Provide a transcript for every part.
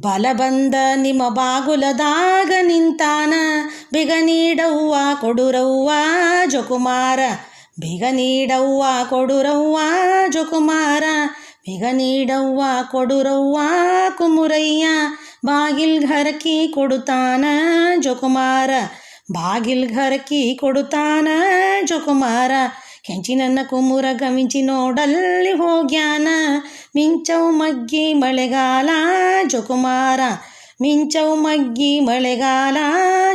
ಬಲ ಬಂದ ನಿಮ್ಮ ಬಾಗುಲದಾಗ ನಿಂತಾನ. ಬಿಗ ನೀಡವ್ವ, ಕೊಡುರವ್ವ, ಜೊಕುಮಾರ. ಬಿಗ ನೀಡವ್ವ, ಕೊಡುರವ್ವ, ಜೊಕುಮಾರ. ಬಿಗ ನೀಡವ್ವ, ಕೊಡುರವ್ವ, ಕುಮುರಯ್ಯ. ಬಾಗಿಲ್ ಘರಕಿ ಕೊಡುತ್ತಾನ ಜೊಕುಮಾರ. ಬಾಗಿಲ್ ಘರಕಿ ಕೊಡುತ್ತಾನ ಜೊಕುಮಾರ. ಕೆಂಚಿನನ್ನ ಕುಮುರ ಗಮಿಂಚಿ ನೋಡಲ್ಲಿ ಹೋಗ್ಯಾನ ಮಿಂಚವು ಮಗ್ಗಿ ಮಳೆಗಾಲ, ಜೊಕುಮಾರ. ಮಿಂಚವು ಮಗ್ಗಿ ಮಳೆಗಾಲ,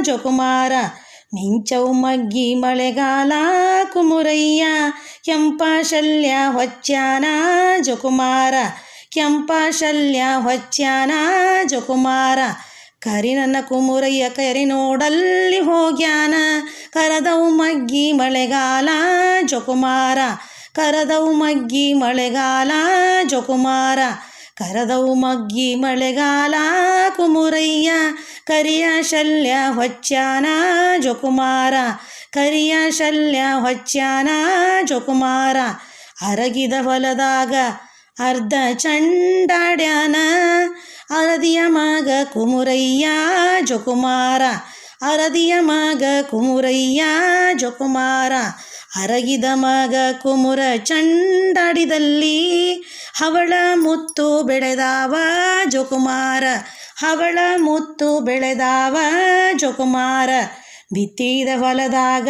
ಜೊಕುಮಾರ. ಮಿಂಚವು ಮಗ್ಗಿ ಮಳೆಗಾಲ, ಕುಮುರಯ್ಯ. ಕೆಂಪ ಶಲ್ಯ ಹೊಚ್ಚಾನ ಜೊಕುಮಾರ. ಕೆಂಪ ಶಲ್ಯ ಹೊಚ್ಚಾನ ಜೊಕುಮಾರ. ಕರಿ ನನ್ನ ಕುಮುರಯ್ಯ ಕರಿ ನೋಡಲ್ಲಿ ಹೋಗ್ಯಾನ. ಕರದವು ಮಗ್ಗಿ ಮಳೆಗಾಲ, ಜೊಕುಮಾರ. ಕರದವು ಮಗ್ಗಿ ಮಳೆಗಾಲ, ಜೊಕುಮಾರ. ಕರದವು ಮಗ್ಗಿ ಮಳೆಗಾಲ, ಕುಮುರಯ್ಯ. ಕರಿಯ ಶಲ್ಯ ಹೊಚ್ಚಾನ ಜೊಕುಮಾರ. ಕರಿಯ ಶಲ್ಯ ಹೊಚ್ಚಾನ ಜೊಕುಮಾರ. ಅರಗಿದ ಹೊಲದಾಗ ಅರ್ಧ ಚಂಡಾಡ್ಯಾನ, ಅರದಿಯ ಮಗ ಕುಮುರಯ್ಯ, ಜೊಕುಮಾರ. ಅರದಿಯ ಮಗ ಕುಮುರಯ್ಯ, ಜೊಕುಮಾರ. ಅರಗಿದ ಮಗ ಕುಮುರ ಚಂಡಾಡಿದಲ್ಲಿ, ಹವಳ ಮುತ್ತು ಬೆಳೆದಾವ, ಜೊಕುಮಾರ. ಹವಳ ಮುತ್ತು ಬೆಳೆದಾವ, ಜೊಕುಮಾರ. ಬಿತ್ತಿದ ಹೊಲದಾಗ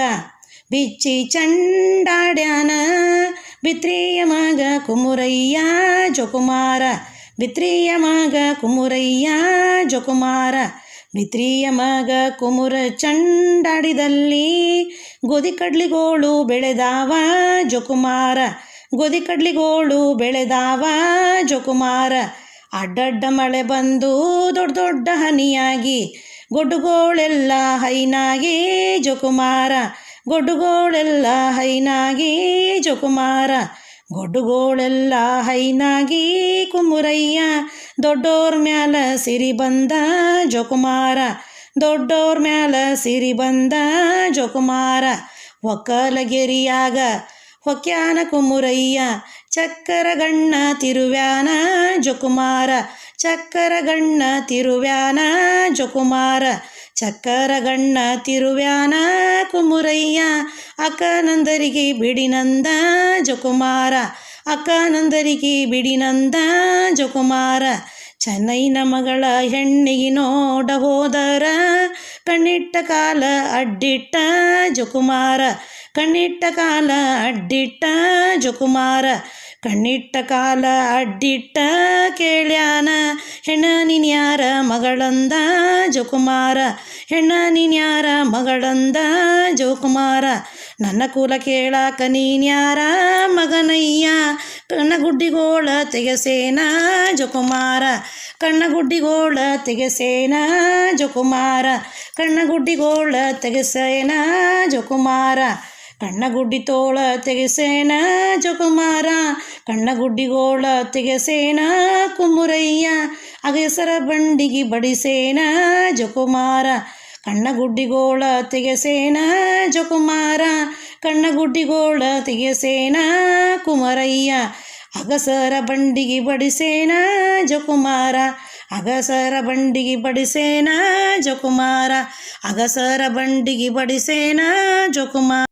ಬಿಚ್ಚಿ ಚಂಡಾಡ್ಯಾನ ಬಿತ್ರಿಯ ಮಾಗ ಕುಮುರಯ್ಯ ಜೊಕುಮಾರ ಬಿತ್ರಿಯ ಮಾಗ ಕುಮುರಯ್ಯ ಜೊಕುಮಾರ ಬಿತ್ರಿಯ ಮಾಗ ಕುಮುರ ಚಂಡಾಡಿದಲ್ಲಿ ಗೋಧಿ ಕಡ್ಲಿಗೋಳು ಬೆಳೆದಾವ ಜೊಕುಮಾರ ಗೋಧಿ ಕಡ್ಲಿಗೋಳು ಬೆಳೆದಾವ ಜೊಕುಮಾರ. ಅಡ್ಡಡ್ಡ ಮಳೆ ಬಂದು ದೊಡ್ಡ ದೊಡ್ಡ ಹನಿಯಾಗಿ ಗೊಡ್ಡುಗೋಳೆಲ್ಲ ಹೈನಾಗಿ ಜೊಕುಮಾರ, ಗೊಡ್ಡುಗೋಳೆಲ್ಲ ಹೈನಾಗಿ ಜೊಕುಮಾರ ಗೊಡ್ಡುಗೋಳೆಲ್ಲ ಹೈನಾಗಿ ಕುಮುರಯ್ಯ ದೊಡ್ಡೋರ್ ಮ್ಯಾಲ ಸಿರಿ ಬಂದ ಜೊಕುಮಾರ, ದೊಡ್ಡೋರ್ ಮ್ಯಾಲ ಸಿರಿ ಬಂದ ಜೊಕುಮಾರ, ಒಕ್ಕಲಗೆರಿಯಾಗ ಹೊಕ್ಯಾನ ಕುಮುರಯ್ಯ ಚಕ್ಕರಗಣ್ಣ ತಿರುವ್ಯಾನ ಜೊಕುಮಾರ ಚಕ್ಕರಗಣ್ಣ ತಿರುವ್ಯಾನ ಜೊಕುಮಾರ. ಚಕ್ಕರಗಣ್ಣ ತಿರುವ್ಯಾನ ಕುಮುರಯ್ಯ, ಅಕ್ಕನಂದರಿಗೆ ಬಿಡಿನಂದ ಜೊಕುಮಾರ, ಅಕ್ಕನಂದರಿಗೆ ಬಿಡಿನಂದ ಜೊಕುಮಾರ, ಚೆನ್ನೈನ ಮಗಳ ಹೆಣ್ಣಿಗೆ ನೋಡ ಹೋದರ, ಕಣ್ಣಿಟ್ಟ ಕಾಲ ಅಡ್ಡಿಟ್ಟ ಜೊಕುಮಾರ, ಕಣ್ಣಿಟ್ಟ ಕಾಲ ಅಡ್ಡಿಟ್ಟ ಜೊಕುಮಾರ ಕಣ್ಣಿಟ್ಟ ಕಾಲ ಅಡ್ಡಿಟ್ಟ ಕೇಳ್ಯಾನ. ಹೆಣ್ಣ ನೀನ್ಯಾರ ಮಗಳಂದ ಜೋಕುಮಾರ. ಹೆಣ್ಣ ನೀನ್ಯಾರ ಮಗಳಂದ ಜೋಕುಮಾರ. ನನ್ನ ಕೂಲ ಕೇಳಾಕ ನೀನ್ಯಾರ ಮಗನಯ್ಯ. ಜೋಕುಮಾರ. ತೆಗೆಸೇನ ಗುಡ್ಡಿಗೋಳ ತೆಗೆಸೇನಾ ತೆಗೆಸೇನ ಕಣ್ಣ ಗುಡ್ಡಿಗೋಳ ತೆಗೆಸೇನ ಜೊಕುಮಾರ. ಕಣ್ಣಗುಡ್ಡಿ ತೋಳ ತೆಗೆಸೇನ ಜೊಕುಮಾರ, ಕಣ್ಣಗುಡ್ಡಿಗೋಳ ತೆಗೆಸೇನ ಕುಮುರಯ್ಯ ಅಗಸರ ಬಂಡಿಗೆ ಬಡಿಸೇನ ಜೊಕುಮಾರ, ಕಣ್ಣಗುಡ್ಡಿಗೋಳ ತೆಗೆಸೇನ ಜೊಕುಮಾರ, ಕಣ್ಣಗುಡ್ಡಿಗೋಳ ತೆಗೆಸೇನ ಕುಮರಯ್ಯ ಅಗಸರ ಬಂಡಿಗೆ ಬಡಿಸೇನ ಜೊಕುಮಾರ, ಅಗಸರ ಬಂಡಿಗೆ ಬಡಿಸೇನ ಜೊಕುಮಾರ, ಅಗಸರ ಬಂಡಿಗೆ ಬಡಿಸೇನ ಜೊಕುಮಾರ.